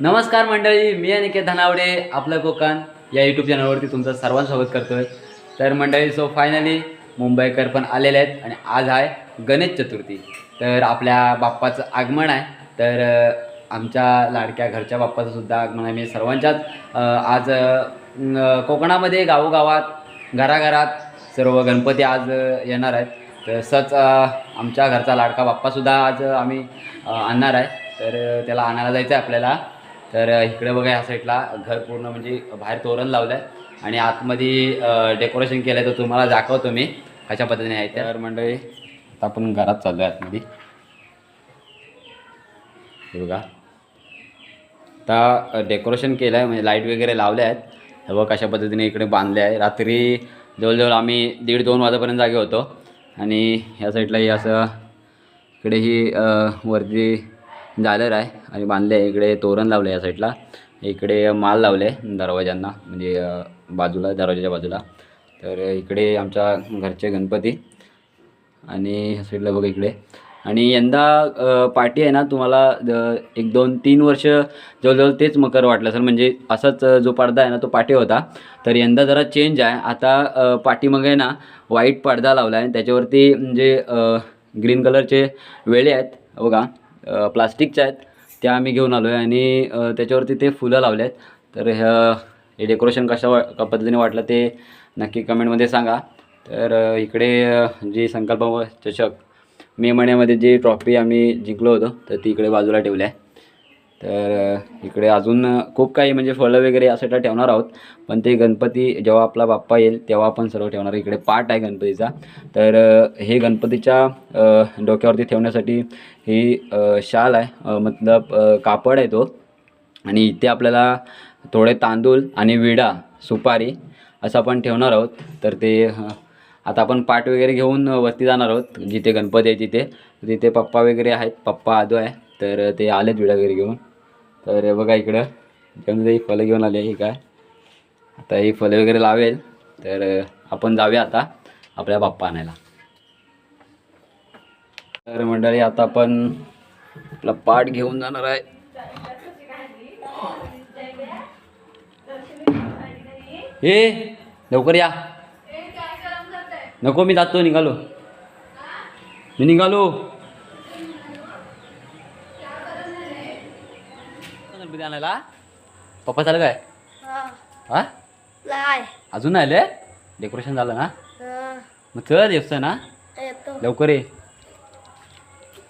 नमस्कार मंडळी मी अनिकेत धनावडे आपलं कोकण. या यूट्यूब चॅनलवरती तुमचं सर्वांचं स्वागत आहे तर मंडळी सो फायनली मुंबईकर पण आलेले आहेत आणि आज आहे गणेश चतुर्थी. तर आपल्या बाप्पाचं आगमन आहे. तर आमच्या लाडक्या घरच्या बाप्पाचं सुद्धा आगमन आहे. मी सर्वांच्याच आज कोकणामध्ये गावोगावात घराघरात सर्व गणपती आज येणार आहेत. तसंच आमच्या घरचा लाडका बाप्पासुद्धा आज आम्ही आणणार आहे. तर त्याला आणायला जायचं आहे आपल्याला. तर इकडे बघा ह्या साईडला घर पूर्ण म्हणजे बाहेर तोरण लावलं आहे आणि आतमध्ये डेकोरेशन केलं आहे तर तुम्हाला दाखवतो मी कशा पद्धतीने आहे तर मंडळी आता आपण घरात चाललो आहे आतमध्ये. हे बघा. आता डेकोरेशन केलं आहे म्हणजे लाइट वगैरे लावल्या आहेत. हे बघा कशा पद्धतीने इकडे बांधले आहे. रात्री जवळजवळ आम्ही दीड दोन वाजेपर्यंत जागे होतो. आणि ह्या साईडलाही असं इकडे ही वरती झालर आहे आणि बांधले आहे इकडे तोरण लावले या साईडला इकडे माल लावले दरवाज्यांना म्हणजे बाजूला दरवाजाच्या बाजूला. तर इकडे आमच्या घरचे गणपती आणि ह्या साईडला बघा इकडे. आणि यंदा पार्टी आहे ना तुम्हाला एक दोन तीन वर्ष जवळजवळ तेच मकर वाटलं सर म्हणजे असाच जो पडदा आहे ना तो पाटी होता. तर यंदा जरा चेंज आहे. आता पाठीमागे ना व्हाईट पडदा लावला आहे त्याच्यावरती म्हणजे ग्रीन कलरचे वेळे आहेत. बघा. प्लास्टिकच्या आहेत त्या आम्ही घेऊन आलो आहे आणि त्याच्यावरती ते फुलं लावले आहेत तर ह्या हे डेकोरेशन कशा वा क- पद्धतीने वाटलं ते नक्की कमेंटमध्ये सांगा. तर इकडे जी संकल्प चषक मे महिन्यामध्ये जी ट्रॉफी आम्ही जिंकलो होतो तर ती इकडे बाजूला ठेवली आहे. तर इकडे अजून खूप काही म्हणजे फळं वगैरे असं ठेवणार आहोत. पण ते गणपती जेव्हा आपला बाप्पा येईल तेव्हा आपण सर्व ठेवणार. इकडे पाट आहे गणपतीचा. तर हे गणपतीच्या डोक्यावरती ठेवण्यासाठी ही शाल आहे. मतलब कापड आहे तो. आणि इथे आपल्याला थोडे तांदूळ आणि विडा सुपारी असं आपण ठेवणार आहोत. तर ते आता आपण पाट वगैरे घेऊन वरती जाणार आहोत. जिथे गणपती आहे तिथे. तिथे पप्पा वगैरे आहेत. पप्पा आदो आहे. तर ते आलेत विडा वगैरे घेऊन. तर बघा इकडं. घेऊन ही फळं घेऊन आले आहे काय. आता ही फळे वगैरे लावेल. तर आपण जाऊया आता आपल्या बाप्पा आणायला. तर मंडळी आता आपण आपला पाठ घेऊन जाणार आहे. हे लवकर या. नको मी जातो निघालो. मी निघालो. गणपती आणायला? पप्पा चालू काय? हा. लाय. अजून नाही आले? डेकोरेशन झालं ना? मग चल येतं ना? लवकर ये.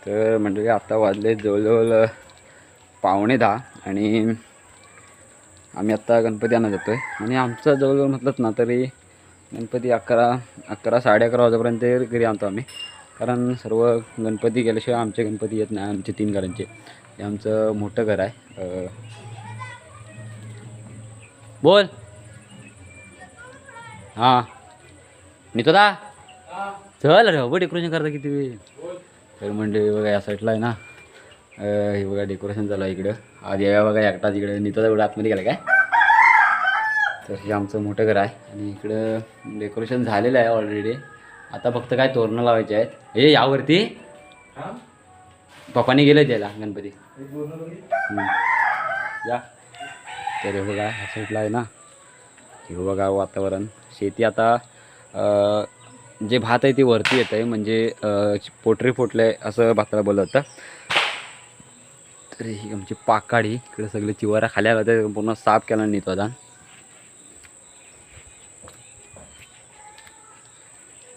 तर म्हणजे आता वाजले जवळजवळ पावणे दहा आणि आम्ही आत्ता गणपती आणत जातो आहे आणि आमचं जवळजवळ म्हटलंच ना तरी गणपती अकरा अकरा साडे अकरा वाजेपर्यंत घरी आणतो आम्ही. कारण सर्व गणपती गेल्याशिवाय आमचे गणपती येत नाही आमचे तीन घरांचे. हे आमचं मोठं घर आहे. बोल. हां. नितोदा चल रे हो डेकोरेशन करता किती वेळ. तर म्हणजे बघा या साईडला आहे ना अं, हे बघा डेकोरेशन चालू आहे इकडं. आज या बघा एकटाच इकडे. नितोदा एवढं आतमध्ये गेला काय? तर हे आमचं मोठं घर आहे. आणि इकडं डेकोरेशन झालेलं आहे ऑलरेडी आता फक्त काय तोरणं लावायचे आहेत. हे यावरती? पप्पाने गेले त्याला गणपती. या. तर हे बघा ह्या साईडला आहे ना. हे बघा वातावरण. शेती आता जे भात आहे ते वरती येत आहे म्हणजे पोटरी फुटले असं भाताला बोललं जातं. तर ही आमची पाकाडी इकडे सगळे चिवारा खाली आला तर पूर्ण साफ केला नेतो आता.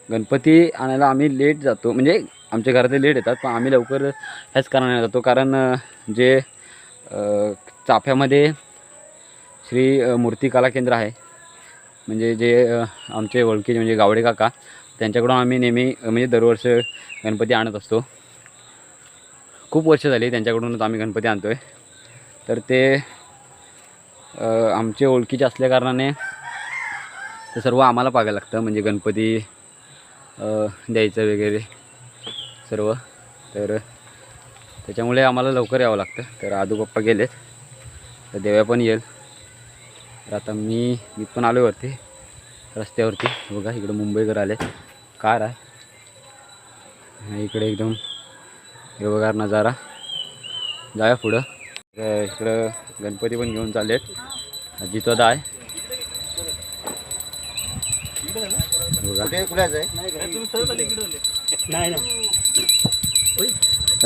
गणपती आणायला आम्ही लेट जातो. म्हणजे आमच्या घरातले लेट येतात पण आम्ही लवकर ह्याच कारणाने जातो कारण जे चाफ्यामध्ये श्री मूर्तिकला मूर्ती कला केंद्र आहे. म्हणजे जे आमचे ओळखीचे म्हणजे गावडे काका त्यांच्याकडून आम्ही नेहमी म्हणजे दरवर्ष गणपती आणत असतो. खूप वर्ष झाली त्यांच्याकडूनच आम्ही गणपती आणतो आहे तर ते आमचे ओळखीचे असल्याकारणाने ते सर्व आम्हाला पाहायला लागतं. म्हणजे गणपती द्यायचं वगैरे. सर्व. तर त्याच्यामुळे आम्हाला लवकर यावं लागतं. तर आदू पप्पा गेलेत. तर देव्या पण येईल. तर आता मी मी पण आलो वरती रस्त्यावरती. बघा इकडं मुंबईकर आले कार आहे. आणि इकडे एकदम हिरवगार नजारा. जाऊया पुढं. तर इकडं गणपती पण घेऊन चाललेत. जितोदा आहे. बघा.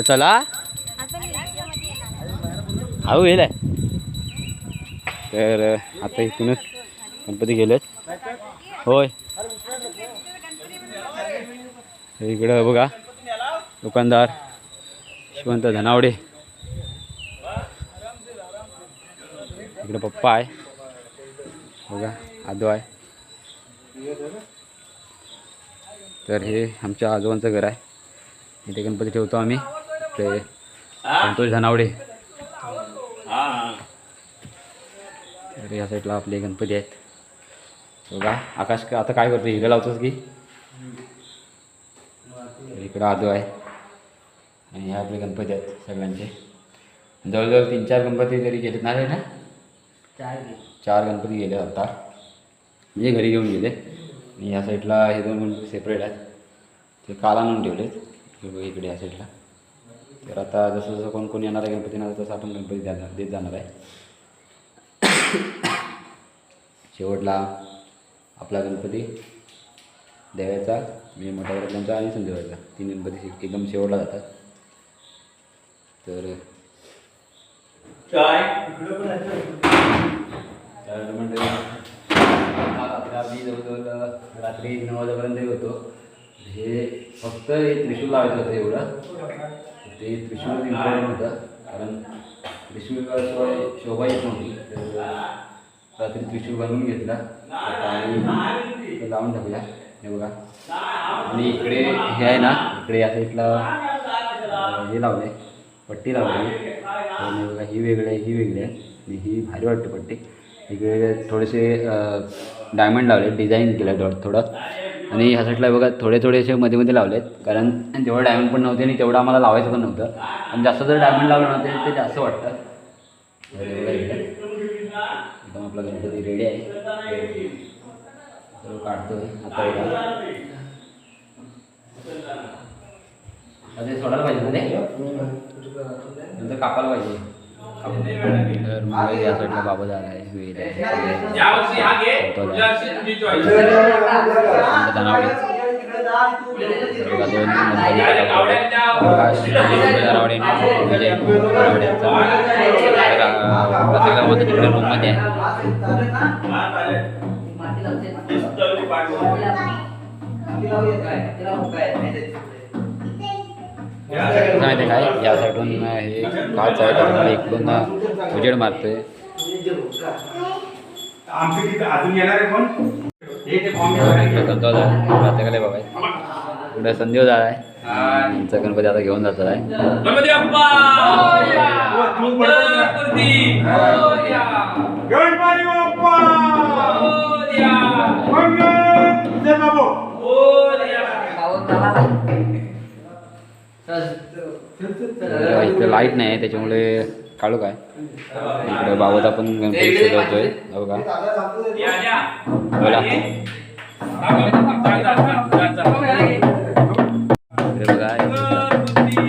चला. हाऊ येईल तर आता इथूनच गणपती गेलेत. होय. इकडं बघा दुकानदार यशवंत धनावडे. इकडे पप्पा आहे. बघा आदो आहे. तर हे आमच्या आजोबांचं घर आहे. इथे गणपती ठेवतो आम्ही. ते संतोष धनावडे. तर या साईडला आपले गणपती आहेत. बघा आकाश का- आता काय करतो? हिरं लावतोस की? इकडं आदो आहे. आणि हे आपले गणपती आहेत सगळ्यांचे. जवळजवळ तीन चार गणपती तरी गेलेत ना रे ना? चार गणपती गेले आता. म्हणजे घरी घेऊन गेले. आणि ह्या साईडला हे दोन गणपती सेपरेट आहेत. ते काल आणून ठेवलेत. हे बघ इकडे या साईडला तर आता जसं जसं कोण कोण येणार आहे गणपतीना तसं आपण गणपती देणार देत जाणार आहे. शेवटला आपला गणपती देवाचा म्हणजे मोठ्या वडिलांचा आणि संजयचा तीन गणपती एकदम शेवटला जातात. तर म्हणजे रात्री आम्ही जवळजवळ रात्री नऊ वाजेपर्यंत होतो. हे फक्त हे त्रिशूल लावायचं होतं एवढं. ते त्रिशूल इम्पॉर्टंट होतं कारण त्रिशूलशिवाय शोभा येत नव्हती. तर रात्री त्रिशूल बनवून घेतला. आणि लावून टाकूया. हे बघा. आणि इकडे हे आहे ना इकडे या साईडला हे लावले पट्टी लावली. आणि बघा ही वेगळी आहे ही वेगळी आहे. आणि ही भारी वाटते पट्टी. इकडे थोडेसे डायमंड लावले डिझाईन केलं थोडं थोडं. आणि ह्या साईडला बघा थोडे थोडे असे मध्ये मध्ये लावलेत. कारण तेवढं डायमंड पण नव्हते आणि तेवढं आम्हाला लावायचं पण नव्हतं. आणि जास्त जर डायमंड लावलं नव्हते ते जास्त वाटतं. एकदम आपला गणपती रेडी आहे. सर्व काढतोय. आता बघा. ते सोडायला पाहिजे ना ते? नंतर कापायला पाहिजे. तर मग या साईडला बाबा झाला आहे वेल आहे हा तिकडे रूममध्ये आहे माहिती आहे काय या साईडून हे काच आहे त्याच्यामुळे इकडून उजेड मारतोय. हे ते प्रत्येकाला बघा इकडे संदेव झाला आहे. आमचा गणपती आता घेऊन जातात आहे. इथे लाइट नाही त्याच्यामुळे काढू काय इकडे बाबत आपण गणपती सजवतोय हो का या, या. बोला चाल, चाल, चाल, चाल, चाल. इकडे बघा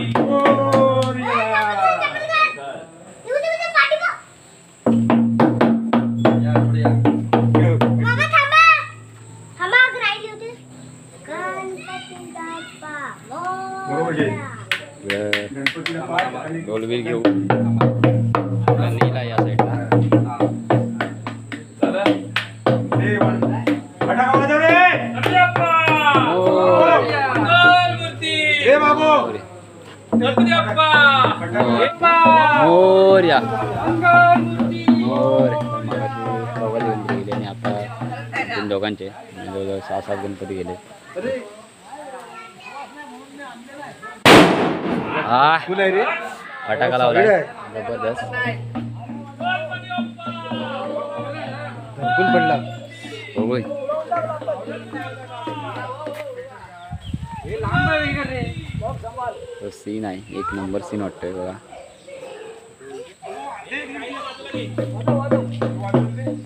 फटाका लावलाय जबरदस्त. पडला. बघू तो सीन आहे. एक नंबर सीन वाटतोय बघा.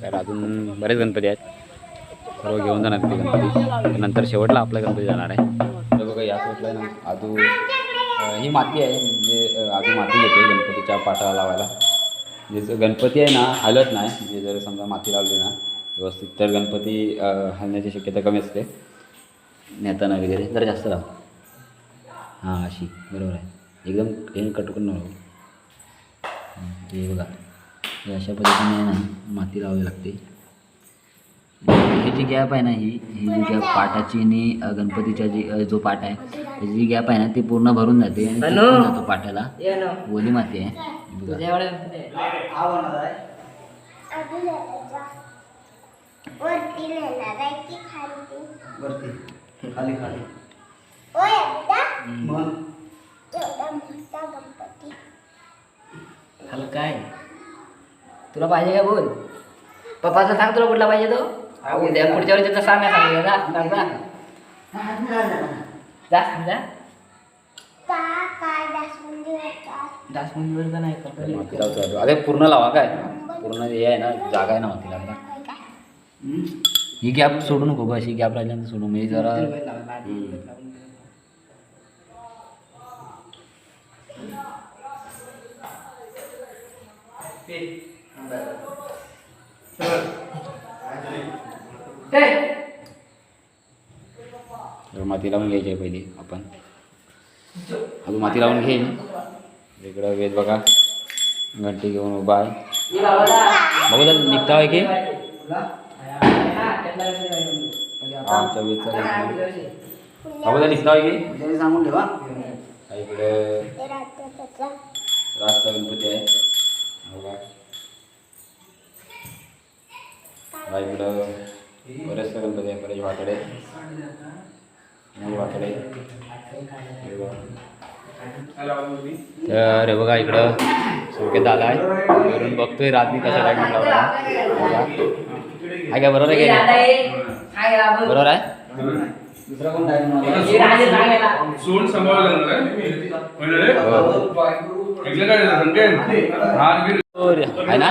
तर अजून बरेच गणपती आहेत. सर्व घेऊन जाणार ते गणपती. नंतर शेवटला आपला गणपती जाणार आहे. तर बघा या साईडला ना आजू अं, ही माती आहे. आधी माती घेते गणपतीच्या पाटाला लावायला. जे गणपती आहे ना हलत नाही. म्हणजे जर समजा माती लावली ना व्यवस्थित तर गणपती हलण्याची शक्यता कमी असते. नेताना वगैरे. जरा जास्त लाव. हां अशी. बरोबर आहे. एकदम हे कटकून हे बघा. अशा पद्धतीने ना माती लावावी लागते. जी गॅप आहे ना ही ही जी गॅप पाटाची आणि अ, गणपतीच्या जी अ, जो पाट आहे त्याची जी गॅप आहे ना ती पूर्ण भरून जाते आणि चिटकून जातो पाटाला. ओली माती आहे. हे बघा. अजून यायचा. वरती नेणार आहे की खाली? वरती. खाली खाली. ओ एकदा. मग? एवढा मोठा गणपती. हॅलो काय तुला पाहिजे का बोल? पप्पाचा सांग तुला कुठला पाहिजे तो? उद्या पुढच्या वर्षी सांग ना सांग जा. सांग जा. का? नाही तर माती लावतो. अरे पूर्ण लावा काय? पूर्ण हे आहे ना जागा आहे ना माती लावायला ही गॅप सोडू नको ही गॅप राहिल्यानंतर सोडू. म्हणजे जरा तर माती लावून घ्यायची आहे पहिली आपण. अजून माती लावून घेईल इकडं वेद बघा. घंटी घेऊन उभा आहे. बघू तर निघता आहे की? आमच्या वेदचा. बघू तर निघता आहे की? सांगून ठेवा. इकडे राजचा गणपती आहे. बघा. इकडं बरेचसे गणपती आहे बरेच वाकडे. वाकडे. बघा. तर बघा इकडं. संकेत आला आहे वरून बघतोय रात्री कसा टाइम लावला आहे का बरोबर आहे की नाही? बरोबर आहे? दुसरा कोण काय. आहे ना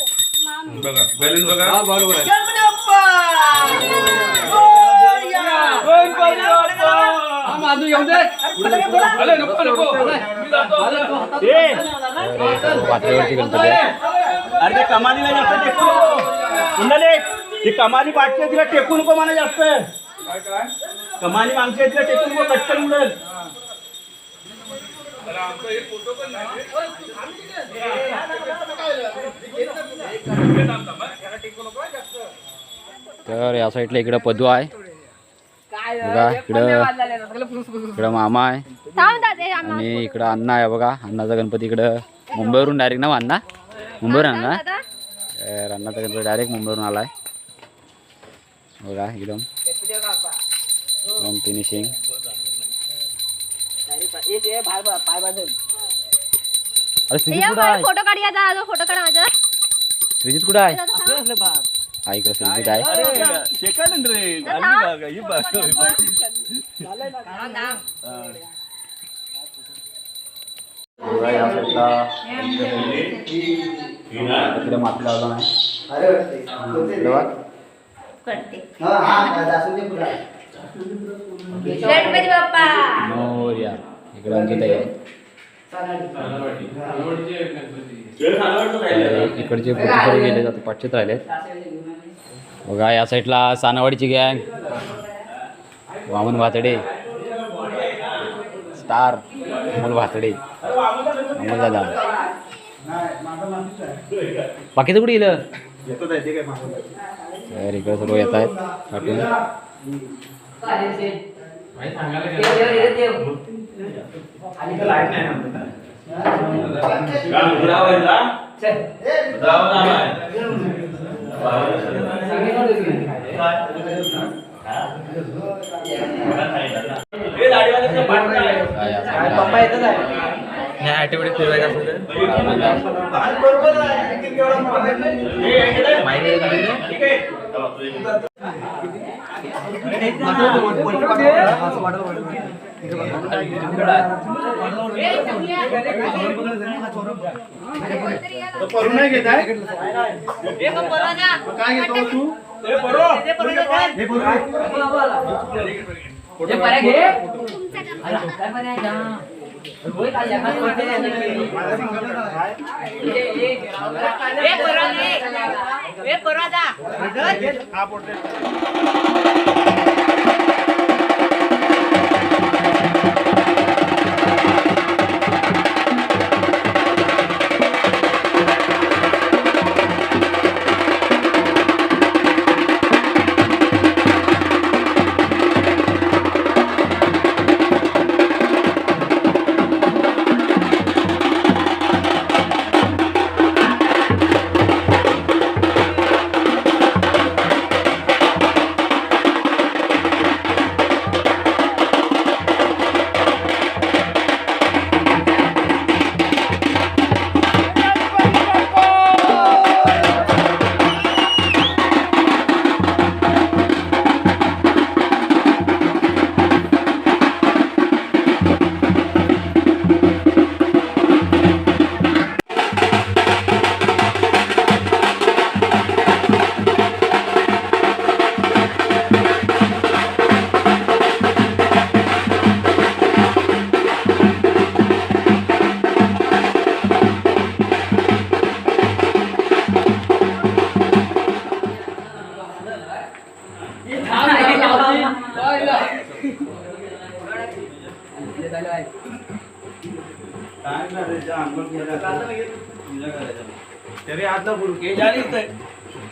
बघा. बॅलन्स बघा. बरोबर आहे. माझं येऊ दे. अरे नको नको. मी जातो. पातळीवरची गणपती आहे. अरे ते कमानीला जास्त टेकू. नको कुंडले ती कमानी पाठच्या तिला टेकू नको मला जास्त. काय काय कमानी मागच्या तिला टेकू नको कटकन उडल. तर या साईडला इकडं पदू आहे. बघा इकडं इकडं मामा आहे. आणि इकडं अण्णा आहे बघा. अण्णाचा गणपती इकडं मुंबईवरून डायरेक्ट ना अण्णा? मुंबईवरून अण्णा? तर अण्णाचा गणपती डायरेक्ट मुंबईवरून आलाय. बघा एकदम एकदम फिनिशिंग अरे आहे? फोटो काढूया जो फोटो काढा माझा. श्रीजित कुठं आहे? हा इकडं श्रीजित आहे? इकडे माती लावला नाही बघ. हा हा. गणपती बाप्पा. मोर्या. इकडे आमची ताई आहे. इकडचे गेले जातात पाचशेच राहिलेत बघा या साईडला सानावाडीची गँग. वामन भातडे. स्टार अमोल भातडे. अमोल दादा. बाकीचं कुठे गेलं? येतो जायचे काय मागं तर इकडे सर्व येत आहेत नाही ना. पप्पा येतच आहे. बरोबर करून नाही घेत आहे काय घेतो तू हे बरो हे हा पोटे काय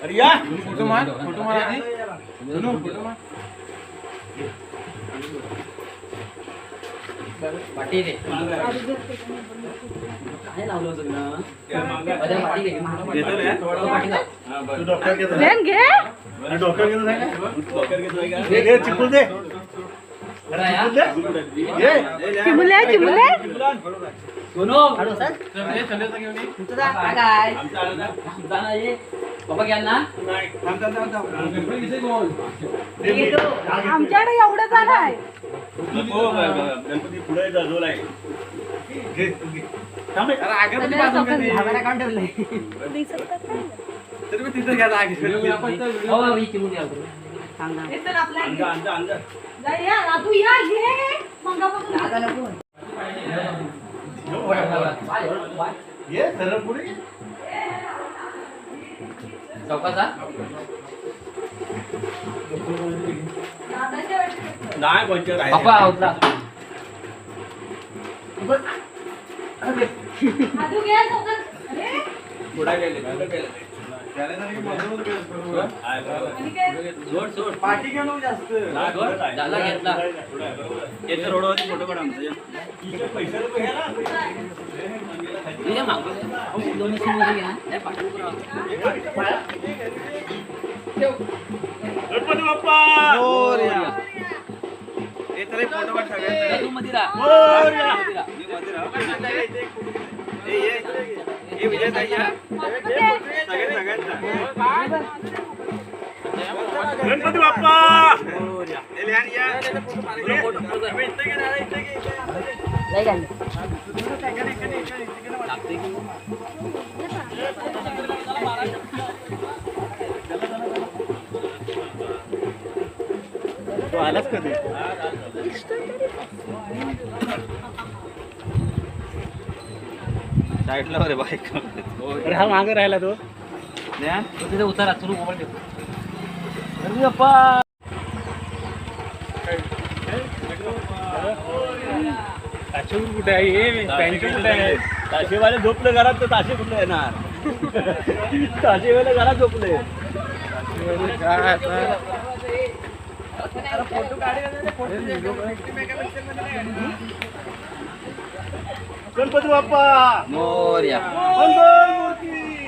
अरे या फोटो मार फोटो मार सुनो फोटो मार. घेतो रे. तू डॉक्टर घेतो अरे डॉक्टर घेतो आहे का? डॉक्टर घेतो? घे, घे, चिपळूण दे. घे. चिमुले चिमुले. बाबा घ्याल ना? थांब, थांब. आमच्याकडे एवढं झालं आहे. नको, गणपती पुढे जवळ आहे. नाही पंचर आहे. बापा उतरा तू घे सोबत. अरे, पुढे गेले, पुढे गेले. झाला, घेतला. पुढे रोडवरती फोटो काढा आमचा. इकडे पैसे रुपये घ्या गणपती बाप्पा हे तर फोटो काढ सगळ्यांचा. तू मध्ये राहा. मध्ये राहा. ये. हे विजय गणपती बाप्पा. तो आलाच कधी? साईडला रे बाईक अरे हा मागे राहिला तो. तू तिथे उतारा मोबाईल ठेव. ताशेवर कुठे आहे पॅन्ट कुठे आहे? ताशेवाले झोपलं घरात तर ताशे कुठे येणार? ताशी वेळेला घरात झोपले. गणपती बाप्पा. मोर्या. मंगल मूर्ती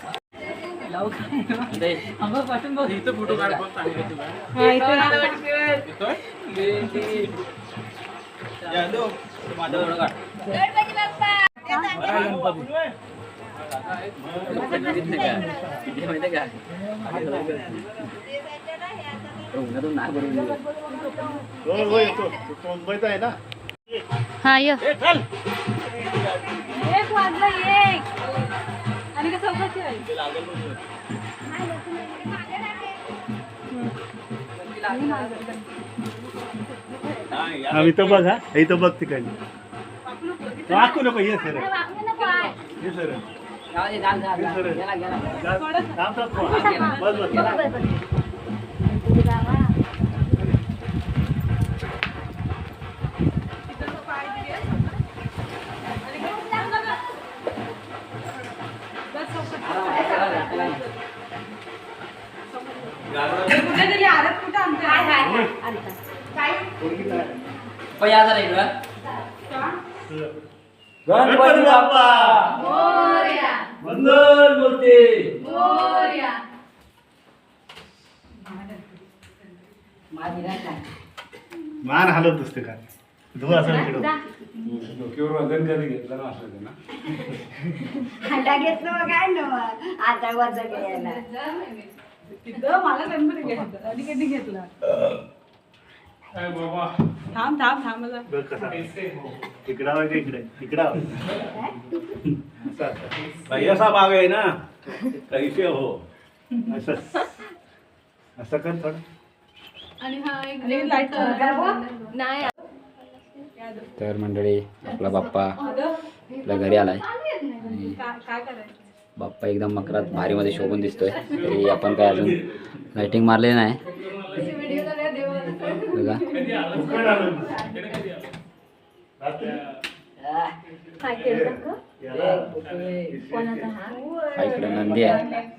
जय गणपती बाप्पा. होय होय येतो तो मुंबईचा आहे ना हा य ए चल एक वाजला एक आणि आहे हा इथं बघ हा. इथं बघ तिकडे. वाकू नको ये सर. ये सर. बस बस. कुठं आमच्या पण या जरा इकडं गणपती बाप्पा मूर्ती माझी? मान हलत असते का धुवा असं इकडं डोक्यावर वजन कधी घेतलं ना असं ना हाता घेतलं मग काय ना आता वजा घ्यायला तिथं मला गणपती घेतलं. आणि कधी घेतला. काय बाबा. थांब थांब थांब मला. बघ कसा. इकडा का इकडे इकडा. भैया साहब आ गए ना? कैसे हो? असं असं कर थोडं। आणि लाइट नाही. तर मंडळी आपला बाप्पा आपल्या घरी आलाय. काय करायचं? बाप्पा एकदम मकरात भारीमध्ये शोभून दिसतोय. तरी आपण काय अजून लाइटिंग मारले नाही. बघा. इकडे नंदी आहे.